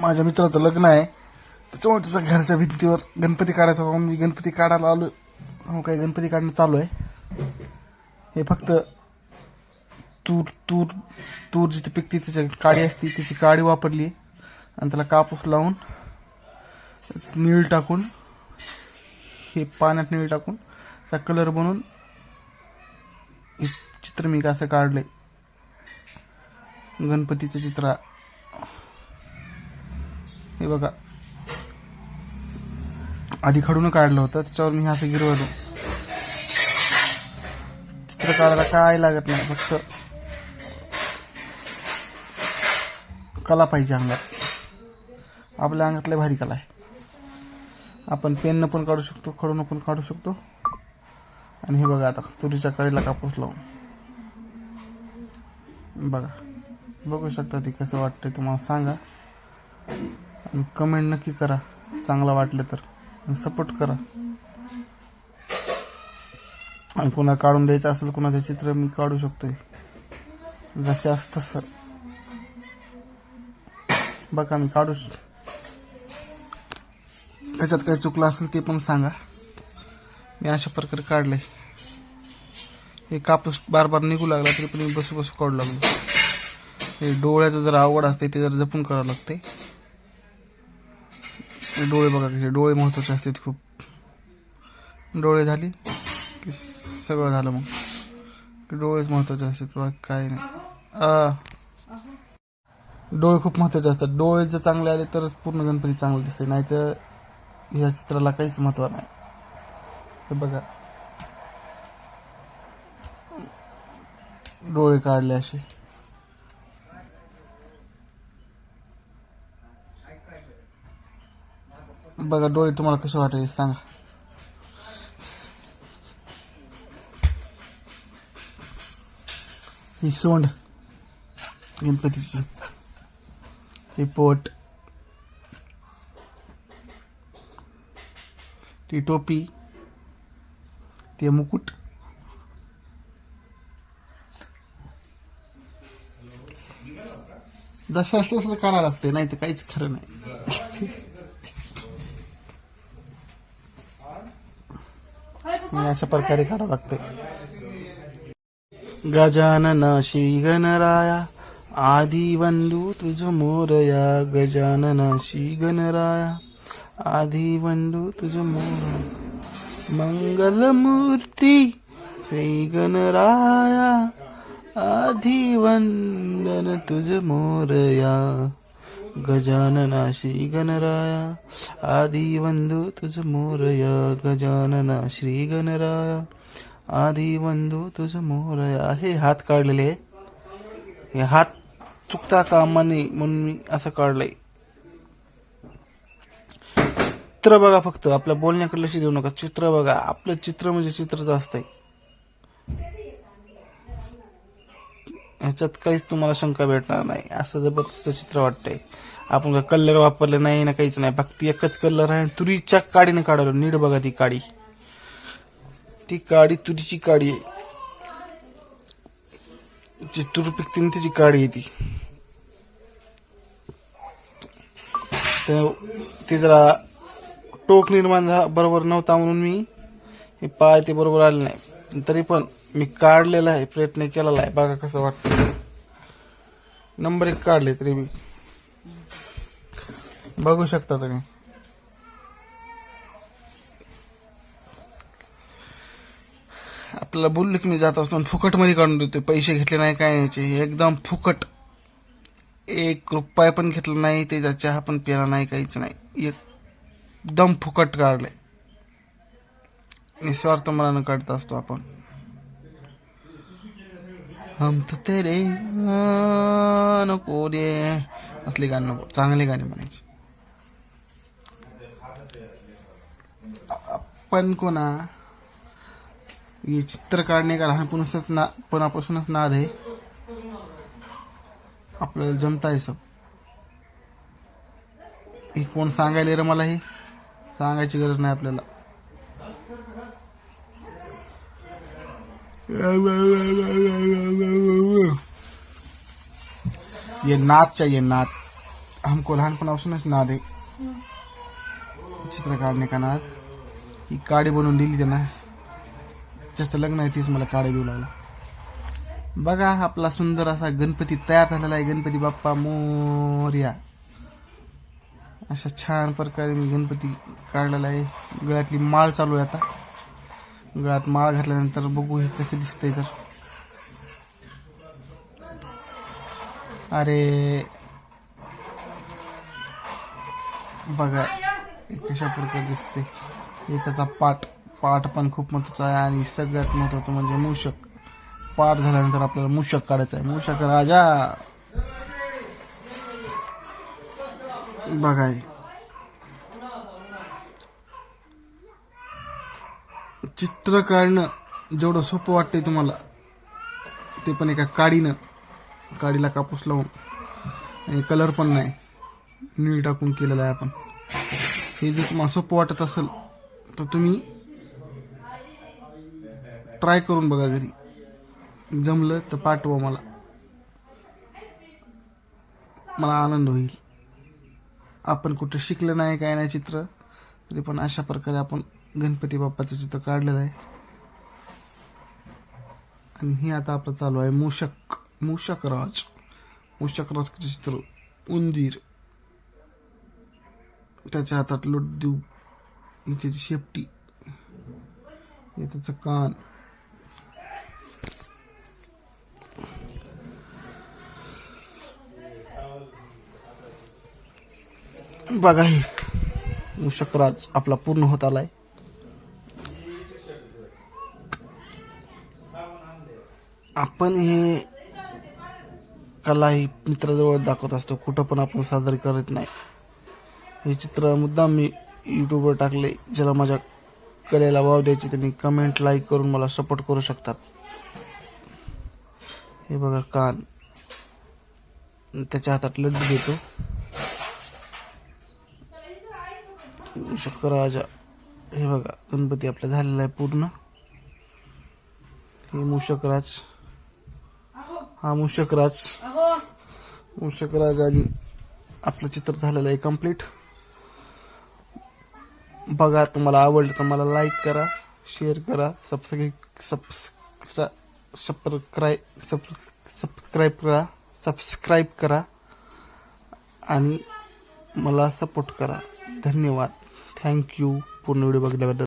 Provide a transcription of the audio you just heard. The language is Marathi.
माझ्या मित्राचं लग्न आहे. त्याच्यामुळे त्याच्या घरच्या भिंतीवर गणपती काढायचा म्हणून मी गणपती काढायला आलो. हो काय गणपती काढणं चालू आहे. हे फक्त तूर तूर तूर जिथे पिकते त्याच्या काडी असते. त्याची काडी वापरली. आणि त्याला कापूस लावून नीळ टाकून हे पाण्यात नीळ टाकून त्याचा कलर बनवून हे चित्र मी कसं काढले गणपतीचं चित्र हे बघा. आधी खडून काढलं होतं त्याच्यावर मी असं गिरवलं चित्र काढायला काय लागत नाही फक्त कला पाहिजे अंगात. आपल्या अंगातल्या भारी कला आहे. आपण पेननं पण काढू शकतो खडून पण काढू शकतो. आणि हे बघा आता तुरीच्या कळीला कापूस लावून. बघा. बघू शकता ते कसं वाटतंय तुम्हाला सांगा. आणि कमेंट नक्की करा. चांगलं वाटलं तर. आणि सपोर्ट करा. आणि कोणा काढून द्यायचं असेल कोणाचं चित्र मी काढू शकतोय. जसे असतं सर बघा मी काढू त्याच्यात काही चुकलं असेल ते पण सांगा. मी अशा प्रकारे काढलंय. हे कापूस बार बार निघू लागला तरी पण मी बसू बसू काढू लागलो. हे डोळ्याचं जर आवड असते ते जर जपून करावं लागते डोळे बघा कसे डोळे महत्त्वाचे असतात खूप. डोळे झाले की सगळं झालं मग. डोळेच महत्त्वाचे असतात बाकी काय नाही. डोळे खूप महत्त्वाचे असतात. डोळे जर चांगले आले तरच पूर्ण गणपती चांगले दिसते नाही तर ह्या चित्राला काहीच महत्त्व नाही. हे बघा. डोळे काढले असे. बघा डोळे तुम्हाला कसे वाटायचे सांगा. ही सोंड गणपतीची. ही पोट. ती टोपी. ते मुकुट. जसं असं तसं काढावं लागते नाही तर काहीच खरं नाही. मी अशा प्रकारे काढावं लागते गजानन श्री गणराया आदी वंदू तुझ मोरया गजानन श्री गणराया आदी वंदू तुझ मोर मंगलमूर्ती श्री गणराया आधी वंदन तुझ मोरया। गजानना श्री गणराया. आदी वंदू तुझ मोरया गजानना श्री गणराया. आदी वंदू तुझ मोरया. हे हात काढलेले आहे. हे हात चुकता कामा नये म्हणून मी असं काढलंय. चित्र बघा फक्त. आपल्या बोलण्याकडे लक्ष देऊ नका. चित्र बघा. आपलं चित्र म्हणजे चित्रच असतंय. ह्याच्यात काहीच तुम्हाला शंका भेटणार नाही. असं जबरदस्त चित्र वाटतंय. आपण का कलर वापरले नाही ना काहीच नाही. फक्त एकच कलर आहे तुरीच्या काडीने काढलो नीट बघा ती काडी. ती काडी तुरीची काडी आहे. जी तूर पिकते ना काडी आहे ती. ते जरा टोक निर्माण झा बरोबर नव्हता म्हणून मी हे पाय ते बरोबर आले नाही. तरी पण मी काढलेला आहे प्रयत्न केलेला आहे. बघा कसं वाटतं नंबर एक काढले तरी मी. बघू शकता तुम्ही. आपल्याला बोललो की मी जात असतो फुकटमध्ये काढून देतोय. पैसे घेतले नाही काय याचे. एकदम फुकट. एक रुपया पण घेतला नाही त्याचा चहा पण प्याला नाही काहीच नाही. एकदम फुकट काढलंय निस्वार्थ मनानं काढत असतो आपण. हम तो तेरे नको रे असले गाणं नको चांगले गाणे म्हणायचे. आपण कोणा? हे चित्र काढणे का लहानपणापासूनच ना पणापासूनच नाद आहे. आपल्याला जमताय सब. हे कोण सांगायला रे मला हे? सांगायची गरज नाही आपल्याला. ये नाद चाहिए नाद। हमको लहानपणापासूनच नाद आहे चित्र काढणे का नाद ही काडी बनवून दिली त्यांना। जास्त लग्न आहे तीच मला काडी देऊ लागला. बघा आपला सुंदर असा गणपती तयार झालेला आहे. गणपती बाप्पा मोर्या. अशा छान प्रकारे मी गणपती काढलेला आहे. गळ्यातली माळ चालू आहे आता. गळ्यात माळ घातल्यानंतर बघू हे कसं दिसतंय तर. अरे. बघा कशा प्रकारे दिसते हे त्याचा पाठ पाठ पण खूप महत्त्वाचा आहे आणि सगळ्यात महत्वाचं म्हणजे मूषक. पाठ झाल्यानंतर आपल्याला मूषक काढायचं आहे. मूषक राजा. बघाय चित्र काढणं जेवढं सोपं वाटतंय तुम्हाला ते पण एका काडीनं काडीला कापूस लावून. आणि कलर पण नाही. नीळ टाकून केलेला आहे आपण. हे जर तुम्हाला सोपं वाटत असेल तर तुम्ही ट्राय करून बघा घरी. जमलं तर पाठवा मला. मला आनंद होईल. आपण कुठं शिकलं नाही काय नाही चित्र तरी पण अशा प्रकारे आपण गणपती बाप्पाचं चित्र काढलेलं आहे. आणि हे आता आपलं चालू आहे मूषक मूषक राज मूषक राज चित्र उंदीर. त्याच्या हातात लड्डू. त्याची शेपटी. हे त्याचं कान. बघा हे. मूषकराज आपला पूर्ण होत आलाय. आपण हे कला ही मित्राजवळ दाखवत असतो. कुठं पण आपण सादर करत नाही. हे चित्र मुद्दाम मी यूट्यूबवर टाकले. ज्याला माझ्या कलेला वाव द्यायची त्यांनी कमेंट लाईक करून मला सपोर्ट करू शकतात. हे बघा कान. त्याच्या हातात लड्डू देतो. शुक्रराजा हे बघा गणपती आपला झालेला आहे पूर्ण. हे मूषकराज हा मूषकराज मूषकराज आणि आपलं चित्र झालेलं आहे कंप्लीट बघा तुम्हाला आवडलं तर मला लाईक करा शेअर करा सबस्क्राईब सबस्क्राईब सबस्क्राईब सबस्क्राईब करा सबस्क्राईब करा आणि मला सपोर्ट करा. धन्यवाद. थँक्यू पूर्ण व्हिडिओ बघितल्याबद्दल.